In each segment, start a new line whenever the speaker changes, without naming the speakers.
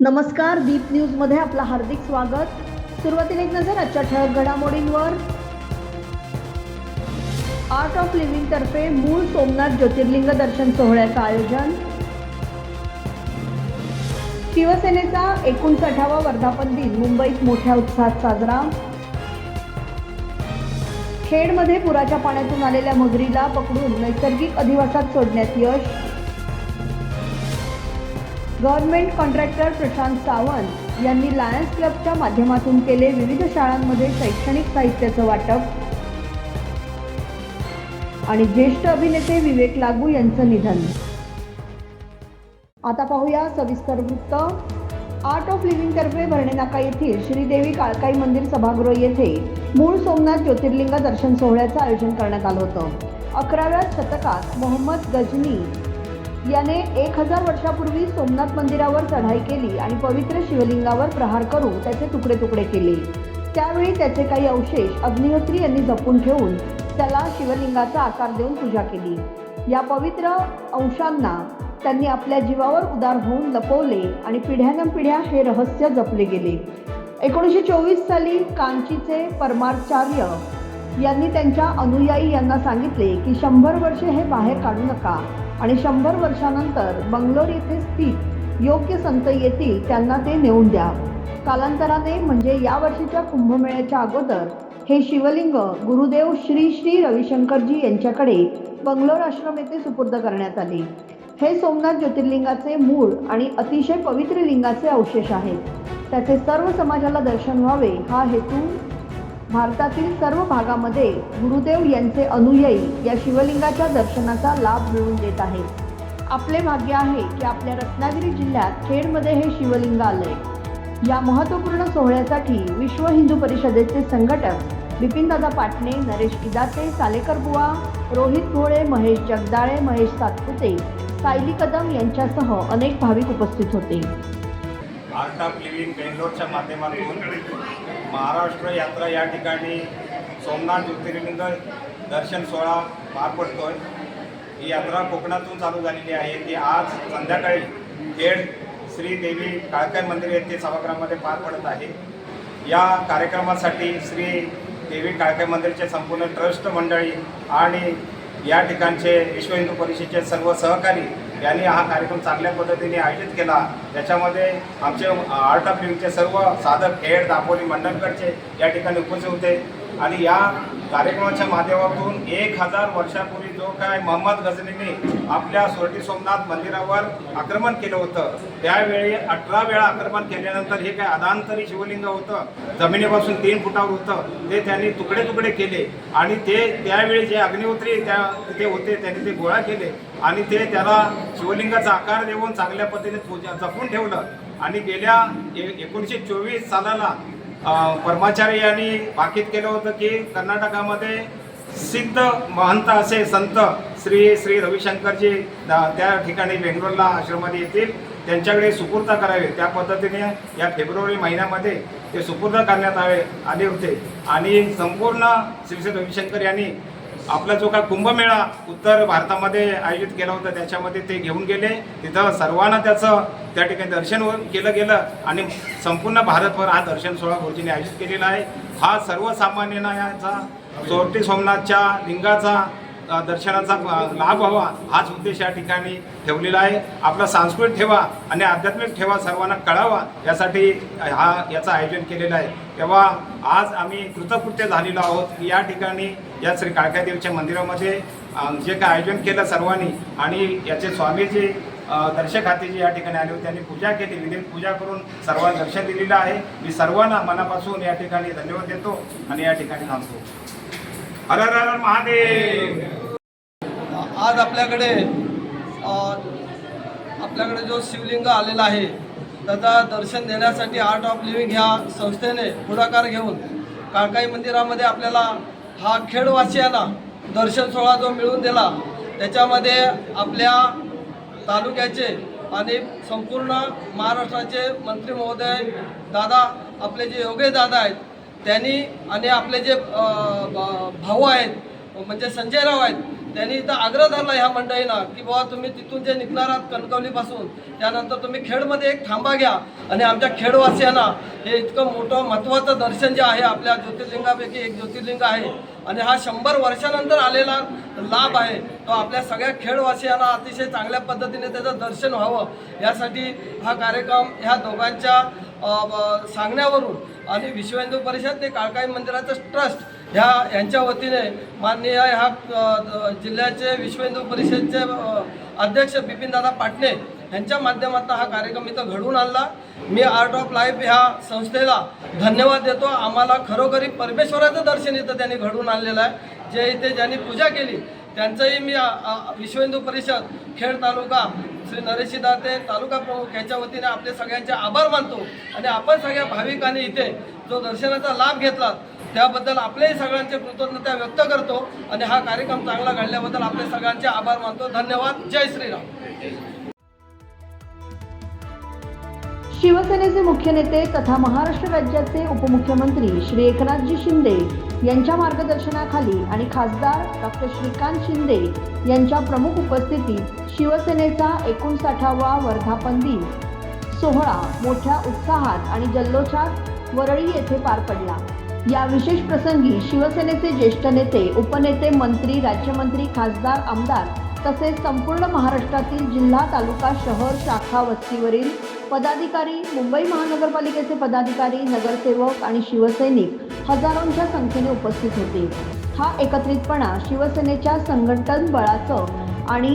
नमस्कार दीप न्यूजमध्ये आपलं हार्दिक स्वागत. सुरुवातीला एक नजर आजच्या ठळक घडामोडींवर. आर्ट ऑफ लिव्हिंग तर्फे मूळ सोमनाथ ज्योतिर्लिंग दर्शन सोहळ्याचं आयोजन. शिवसेनेचा एकोणसाठावा वर्धापन दिन मुंबईत मोठ्या उत्साहात साजरा. खेडमध्ये पुराच्या पाण्यातून आलेल्या मगरीला पकडून नैसर्गिक अधिवासात सोडण्यात यश. गव्हर्नमेंट कॉन्ट्रॅक्टर प्रशांत सावंत यांनी लायन्स क्लबच्या माध्यमातून केले विविध शाळांमध्ये शैक्षणिक साहित्याचं वाटप. आणि ज्येष्ठ अभिनेते विवेक लागू यांचं निधन. आता पाहूया सविस्तर वृत्त. आर्ट ऑफ लिव्हिंग तर्फे भरणेनाका येथील श्रीदेवी काळकाई मंदिर सभागृह येथे मूळ सोमनाथ ज्योतिर्लिंग दर्शन सोहळ्याचं आयोजन करण्यात आलं होतं. अकराव्या शतकात मोहम्मद गजनी याने एक हजार वर्षापूर्वी सोमनाथ मंदिरावर चढाई केली आणि पवित्र शिवलिंगावर प्रहार करून त्याचे तुकडे तुकडे केले. त्यावेळी त्याचे काही अवशेष अग्निहोत्री यांनी जपून ठेवून त्याला शिवलिंगाचा आकार देऊन पूजा केली. या पवित्र अंशांना त्यांनी आपल्या जीवावर उदार होऊन लपवले आणि पिढ्यानपिढ्या हे रहस्य जपले गेले. एकोणीसशे चोवीस साली कांचीचे परमाचार्य यांनी त्यांच्या अनुयायी यांना सांगितले की शंभर वर्षे हे बाहेर काढू नका. आणि शंभर वर्षानंतर बंगलोर येथे स्थित योग्य संत येतील त्यांना ते नेऊन द्या. कालांतराने म्हणजे या वर्षीच्या कुंभमेळ्याच्या अगोदर हे शिवलिंग गुरुदेव श्री श्री रविशंकरजी यांच्याकडे बंगलोर आश्रम येथे सुपूर्द करण्यात आले. हे सोमनाथ ज्योतिर्लिंगाचे मूळ आणि अतिशय पवित्र लिंगाचे अवशेष आहेत. त्याचे सर्व समाजाला दर्शन व्हावे हा हेतू भारतातील सर्व भागामध्ये गुरुदेव यांचे अनुयायी या शिवलिंगाच्या दर्शनाचा लाभ मिळवून देत आहेत आपले भाग्य आहे की आपल्या रत्नागिरी जिल्ह्यात खेडमध्ये हे शिवलिंग आलंय. या महत्त्वपूर्ण सोहळ्यासाठी विश्व हिंदू परिषदेचे संघटक बिपिनदादा पाटणे नरेश इदाते सालेकर बुवा रोहित घोळे महेश जगदाळे महेश सातपुते सायली कदम यांच्यासह अनेक भाविक उपस्थित होते.
आर्ट ऑफ लिव्हिंग बेंगलोरच्या माध्यमातून महाराष्ट्र यात्रा या ठिकाणी सोमनाथ ज्योतिर्लिंग दर्शन सोहळा पार पडतोय. ही यात्रा कोकणातून चालू झालेली आहे. ती आज संध्याकाळी खेड श्री देवी काळकर मंदिर येथे सभागृहामध्ये पार पडत आहे. या कार्यक्रमासाठी श्री देवी काळकर मंदिरचे संपूर्ण ट्रस्ट मंडळी आणि या ठिकाणचे विश्व हिंदू परिषदेचे सर्व सहकारी यांनी हा कार्यक्रम चांगल्या पद्धतीने आयोजित केला. त्याच्यामध्ये आमचे आर्ट ऑफ लिव्हिंगचे सर्व साधक खेळ दापोली मंडणकडचे या ठिकाणी उपस्थित होते. आणि या कार्यक्रमाच्या माध्यमातून एक हजार वर्षापूर्वी जो काय मोहम्मद गझनीने आपल्या सोरटी सोमनाथ मंदिरावर आक्रमण केलं होतं त्यावेळी अठरा वेळा आक्रमण केल्यानंतर हे काय अदांतरी शिवलिंग होतं जमिनीपासून तीन फुटावर होतं ते त्यांनी तुकडे तुकडे केले आणि ते त्यावेळी जे अग्निहोत्री त्या तिथे होते त्यांनी ते गोळा केले आणि ते त्याला शिवलिंगाचा आकार देऊन चांगल्या पद्धतीने पूजा जपून ठेवलं. आणि गेल्या एकोणीसशे चोवीस सालाला परमाचारी परमाचार्य यांनी भाकीत केलं होतं की कर्नाटकामध्ये सिद्ध महंत असे संत श्री श्री रविशंकरजी त्या ठिकाणी बेंगलोरला आश्रमामध्ये येतील. त्यांच्याकडे सुपूर्द करावे. त्या पद्धतीने या फेब्रुवारी महिन्यामध्ये ते सुपूर्द करण्यात आले आले होते. आणि संपूर्ण श्री श्री रविशंकर यांनी आपला जो काय कुंभमेळा उत्तर भारतामध्ये आयोजित केला होता त्याच्यामध्ये ते घेऊन गेले. तिथं सर्वांना त्याचं त्या ठिकाणी दर्शन केलं गेलं आणि संपूर्ण भारतभर हा दर्शन सोहळा गुरुजींनी आयोजित केलेला आहे. हा सर्वसामान्यांना याचा चोरटी सोमनाथच्या लिंगाचा दर्शनाचा लाभ व्हावा हाच उद्देश या ठिकाणी ठेवलेला आहे. आपला सांस्कृतिक ठेवा आणि आध्यात्मिक ठेवा सर्वांना कळावा यासाठी हा याचं आयोजन केलेलं आहे. तेव्हा आज आम्ही कृतकृत्य झालेलो आहोत की या ठिकाणी या श्री काळकादेवीच्या मंदिरामध्ये जे काय आयोजन केलं सर्वांनी आणि याचे स्वामीजी दर्शक हाती जे या ठिकाणी आले होते. त्यांनी पूजा केली. विधी पूजा करून सर्वांना दर्शन दिलेलं आहे. मी सर्वांना मनापासून या ठिकाणी धन्यवाद देतो आणि या ठिकाणी थांबतो. हर हर महादेव!
आज आपल्याकडे आपल्याकडे जो शिवलिंग आलेला आहे त्याचा दर्शन देण्यासाठी आर्ट ऑफ लिव्हिंग ह्या संस्थेने पुढाकार घेऊन काळकाई मंदिरामध्ये आपल्याला हा खेडवासियांना दर्शन सोहळा जो मिळून दिला त्याच्यामध्ये आपल्या तालुक्याचे आणि संपूर्ण महाराष्ट्राचे मंत्री महोदय दादा आपले जे योगेश दादा आहेत त्यांनी आणि आपले जे भाऊ आहेत म्हणजे संजय राव आहेत त्यांनी इथं आग्रह धरला ह्या मंडळींना की बाबा तुम्ही तिथून जे निघणार आहात कणकवलीपासून त्यानंतर तुम्ही खेडमध्ये एक थांबा घ्या. आणि आमच्या खेडवासियांना हे इतकं मोठं महत्त्वाचं दर्शन जे आहे आपल्या ज्योतिर्लिंगापैकी एक ज्योतिर्लिंग आहे. आणि हा शंभर वर्षानंतर आलेला लाभ आहे. तो आपल्या सगळ्या खेडवासियांना अतिशय चांगल्या पद्धतीने त्याचं दर्शन व्हावं. यासाठी हा कार्यक्रम ह्या दोघांच्या सांगण्यावरून आणि विश्व हिंदू परिषद ते काळकाई मंदिराचं ट्रस्ट ह्या यांच्या वतीने माननीय ह्या जिल्ह्याचे विश्व हिंदू परिषदचे अध्यक्ष बिपिनदादा पाटणे यांच्या माध्यमातून हा कार्यक्रम इथं घडवून आणला. मी आर्ट ऑफ लाईफ ह्या संस्थेला धन्यवाद देतो. आम्हाला खरोखरी परमेश्वराचं दर्शन इथं त्यांनी घडवून आणलेलं आहे. जे इथे ज्यांनी पूजा केली त्यांचंही मी विश्व हिंदू परिषद खेड तालुका श्री नरेश दाते तालुका प्रमुख यांच्या वतीने आपले सगळ्यांचे आभार मानतो. आणि आपण सगळ्या भाविकांनी इथे जो दर्शनाचा लाभ घेतला त्याबद्दल आपल्याही सगळ्यांचे कृतज्ञता व्यक्त करतो आणि हा कार्यक्रम चांगला घडल्याबद्दल आपले सगळ्यांचे आभार मानतो. धन्यवाद. जय श्रीराम.
शिवसेनेचे मुख्य नेते तथा महाराष्ट्र राज्याचे उपमुख्यमंत्री श्री एकनाथजी शिंदे यांच्या मार्गदर्शनाखाली आणि खासदार डॉक्टर श्रीकांत शिंदे यांच्या प्रमुख उपस्थितीत शिवसेनेचा एकोणसाठावा वर्धापन दिन सोहळा मोठ्या उत्साहात आणि जल्लोषात वरळी येथे पार पडला. या विशेष प्रसंगी शिवसेनेचे ज्येष्ठ नेते उपनेते मंत्री राज्यमंत्री खासदार आमदार तसेच संपूर्ण महाराष्ट्रातील जिल्हा तालुका शहर शाखा वस्तीवरील पदाधिकारी मुंबई महानगरपालिकेचे पदाधिकारी नगरसेवक आणि शिवसैनिक हजारोंच्या संख्येने उपस्थित होते. हा एकत्रितपणा शिवसेनेच्या संघटन बळाचं आणि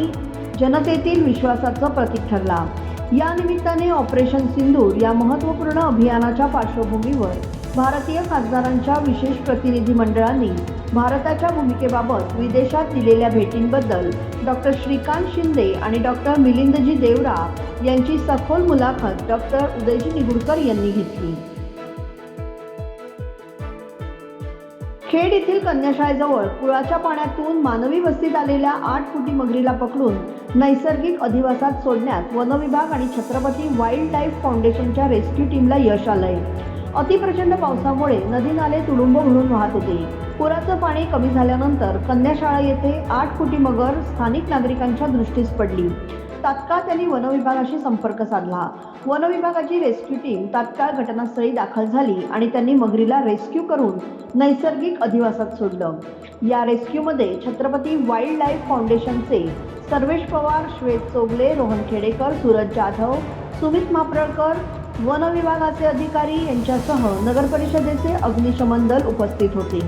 जनतेतील विश्वासाचं प्रतीक ठरला. या निमित्ताने ऑपरेशन सिंदूर या महत्त्वपूर्ण अभियानाच्या पार्श्वभूमीवर भारतीय खासदारांच्या विशेष प्रतिनिधी मंडळांनी भारताच्या भूमिकेबाबत विदेशात दिलेल्या भेटींबद्दल डॉक्टर श्रीकांत शिंदे आणि डॉक्टर मिलिंदजी देवरा यांची सखोल मुलाखत डॉक्टर उदयजी निगुडकर यांनी घेतली. खेड येथील कन्याशाळेजवळ पुळाच्या पाण्यातून मानवी वस्तीत आलेल्या आठ फुटी मगरीला पकडून नैसर्गिक अधिवासात सोडण्यात वनविभाग आणि छत्रपती वाईल्ड लाईफ फाउंडेशनच्या रेस्क्यू टीमला यश आलंय. अतिप्रचंड पावसामुळे नदी नाले तुडुंब भरून वाहत होते. पुराचं पाणी कमी झाल्यानंतर कन्याशाळा येथे आठ फुटी मगर स्थानिक नागरिकांच्या दृष्टीस पडली. तात्काळ त्यांनी वनविभागाशी संपर्क साधला. वनविभागाची रेस्क्यू टीम तात्काळ घटनास्थळी दाखल झाली आणि त्यांनी मगरीला रेस्क्यू करून नैसर्गिक अधिवासात सोडलं. या रेस्क्यूमध्ये छत्रपती वाईल्ड लाईफ फाउंडेशनचे सर्वेश पवार श्वेत चोगले रोहन खेडेकर सूरज जाधव सुमित मापरळकर वन विभागाचे अधिकारी यांच्यासह नगर परिषदेचे अग्निशमन दल उपस्थित होते.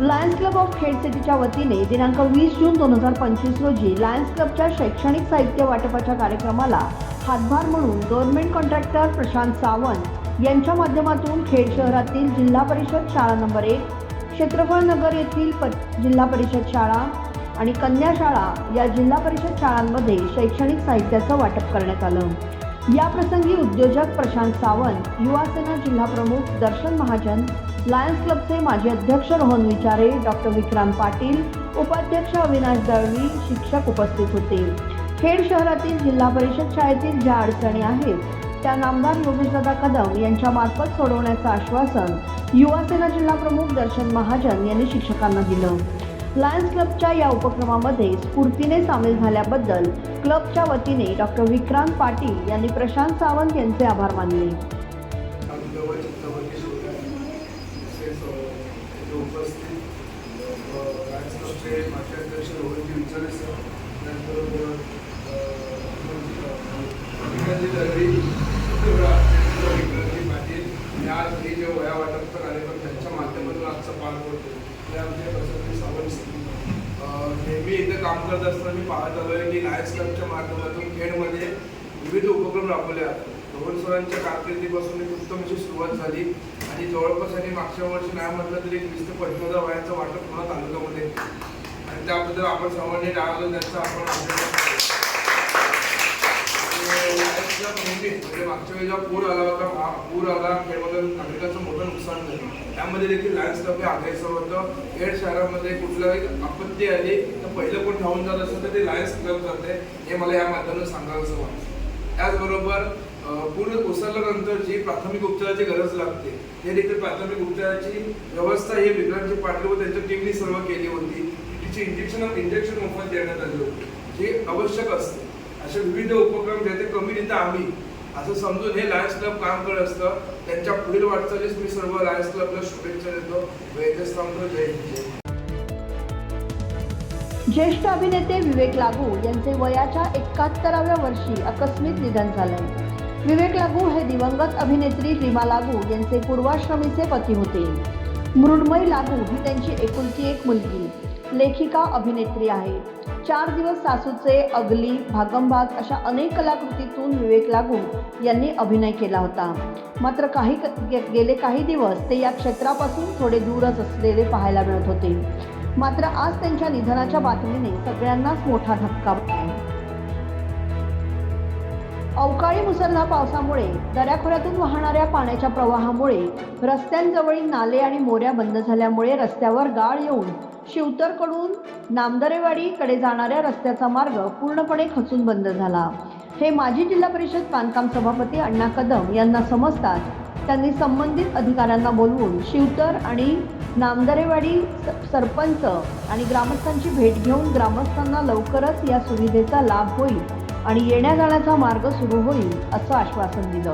लायन्स क्लब ऑफ खेड सिटीच्या वतीने दिनांक वीस जून दोन हजार पंचवीस रोजी लायन्स क्लबच्या शैक्षणिक साहित्य वाटपाच्या कार्यक्रमाला हातभार म्हणून गव्हर्नमेंट कॉन्ट्रॅक्टर प्रशांत सावंत यांच्या माध्यमातून खेड शहरातील जिल्हा परिषद शाळा नंबर एक क्षेत्रफळ नगर येथील जिल्हा परिषद शाळा आणि कन्या शाळा या जिल्हा परिषद शाळांमध्ये शैक्षणिक साहित्याचं वाटप करण्यात आलं. या प्रसंगी उद्योजक प्रशांत सावंत युवासेना जिल्हाप्रमुख जिल्हा प्रमुख दर्शन महाजन लायन्स क्लबचे माजी अध्यक्ष रोहन विचारे डॉक्टर विक्रांत पाटील उपाध्यक्ष अविनाश दळवी शिक्षक उपस्थित होते. खेड शहरातील जिल्हा परिषद शाळेतील ज्या अडचणी आहेत त्या नामदार योगेशदादा कदम यांच्या मार्फत सोडवण्याचं आश्वासन युवासेना जिल्हाप्रमुख जिल्हा प्रमुख दर्शन महाजन यांनी शिक्षकांना दिलं. लायन्स क्लबच्या या उपक्रमामध्ये स्फूर्तीने सामील झाल्याबद्दल क्लबच्या वतीने डॉक्टर विक्रांत पाटील यांनी प्रशांत सावंत यांचे आभार मानले.
उपस्थित अ, राज्यसभेचे माजी अध्यक्ष रोहनजी विचारे सर नंतर अ, विक्रमजी दळवी, विक्रमजी पाटील आणि आज हे जे वया वाटप कार्यक्रम त्यांच्या माध्यमातून आजचं पार पडतो ते आमचे प्रसन्न सावंत सर. अ, नेहमी इथं काम करत असताना मी यांनी लायन्स क्लबच्या माध्यमातून खेडमध्ये विविध उपक्रम राबवले जातात सरांच्या कारकिर्दीपासून एक उत्तमची सुरुवात झाली आणि जवळपास आणि मागच्या वर्षी नाही म्हटलं तरी एक वीस ते पंचवीस हजार वयाचं वाटप पुन्हा तालुक्यामध्ये. आणि त्याबद्दल आपण सर्वांनी टाळलं त्यांचं आपण मागच्या वेळी पूर आला होता हा पूर आला खेळमध्ये नागरिकांचं मोठं नुकसान झालं त्यामध्ये देखील लायन्स क्लब हे आघाडीचं होतं खेड शहरामध्ये कुठलाही आपत्ती आली तर पहिलं कोण धावून जात असेल तर ते लायन्स क्लब करते हे मला या माध्यमातून सांगावंसं वाटतं त्याचबरोबर अ, पूर्ण कोसळल्यानंतर जी प्राथमिक उपचाराची गरज लागते हे देखील प्राथमिक उपचाराची व्यवस्था ही विक्रांतजी पाटील व त्यांच्या टीमने सर्व केली होती. तिची इंजेक्शन इंजेक्शन मोफत देण्यात आली होती जे आवश्यक असते. असे विविध उपक्रम जे ते कमी तिथं आम्ही. असं समजून हे लायन्स क्लब काम करत असतं. त्यांच्या पुढील वाटचालीस मी सर्व लायन्स क्लबला शुभेच्छा देतो. वेळेतच थांबतो. जय
ज्येष्ठ अभिनेते विवेक लागू यांचे वयाच्या एकाहत्तराव्या वर्षी आकस्मिक निधन झाले. विवेक लागू हे दिवंगत अभिनेत्री रीमा लागू यांचे पूर्वाश्रमीचे पती होते. मृण्मयी लागू ही त्यांची एकुलती एक मुलगी लेखिका अभिनेत्री आहे. चार दिवस सासूचे अगली भागमभाग अशा अनेक कलाकृतीतून विवेक लागू यांनी अभिनय केला होता. मात्र काही गे- गेले काही दिवस ते या क्षेत्रापासून थोडे दूरच असलेले पाहायला मिळत होते. मात्र आज त्यांच्या निधनाच्या बातमीने सगळ्यांनाच मोठा धक्का अवकाळी मुसळधार पावसामुळे दऱ्याखोऱ्यातून वाहणाऱ्या पाण्याच्या प्रवाहामुळे रस्त्यांजवळील नाले आणि मोऱ्या बंद झाल्यामुळे रस्त्यावर गाळ येऊन शिवतरकडून नामदरेवाडीकडे जाणाऱ्या रस्त्याचा मार्ग पूर्णपणे खचून बंद झाला. हे माजी जिल्हा परिषद बांधकाम सभापती अण्णा कदम यांना समजतात त्यांनी संबंधित अधिकाऱ्यांना बोलवून शिवतर आणि नामदरेवाडी स- सरपंच आणि ग्रामस्थांची भेट घेऊन ग्रामस्थांना लवकरच या सुविधेचा लाभ होईल आणि येण्या जाण्याचा मार्ग सुरू होईल असं आश्वासन दिलं.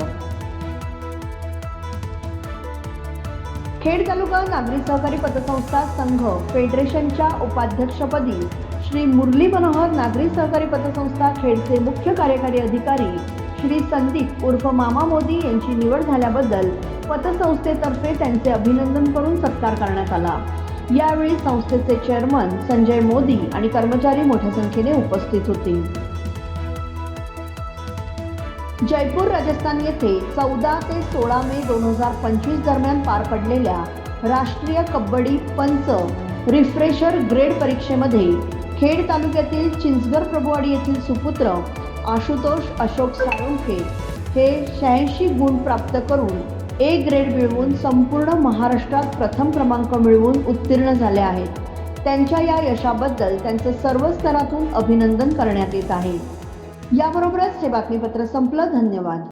खेड तालुका नागरी सहकारी पतसंस्था संघ फेडरेशनच्या उपाध्यक्षपदी श्री मुरली मनोहर नागरी सहकारी पतसंस्था खेडचे मुख्य कार्यकारी अधिकारी श्री संदीप उर्फ मामा मोदी यांची निवड झाल्याबद्दल पतसंस्थेतर्फे त्यांचे अभिनंदन करून सत्कार करण्यात आला. यावेळी संस्थेचे चेअरमन संजय मोदी आणि कर्मचारी मोठ्या संख्येने उपस्थित होते. जयपूर राजस्थान येथे चौदा ते सोळा मे दोन हजार पंचवीस दरम्यान पार पडलेल्या राष्ट्रीय कबड्डी पंच रिफ्रेशर ग्रेड परीक्षेमध्ये खेड तालुक्यातील चिंचगर प्रभुवाडी येथील सुपुत्र आशुतोष अशोक साळुंखे हे शहाऐंशी गुण प्राप्त करून ए ग्रेड मिळवून संपूर्ण महाराष्ट्रात प्रथम क्रमांक मिळवून उत्तीर्ण झाले आहेत. त्यांच्या या यशाबद्दल त्यांचं सर्व स्तरातून अभिनंदन करण्यात येत आहे. याबरोबरच हे बातमीपत्र संपलं. धन्यवाद.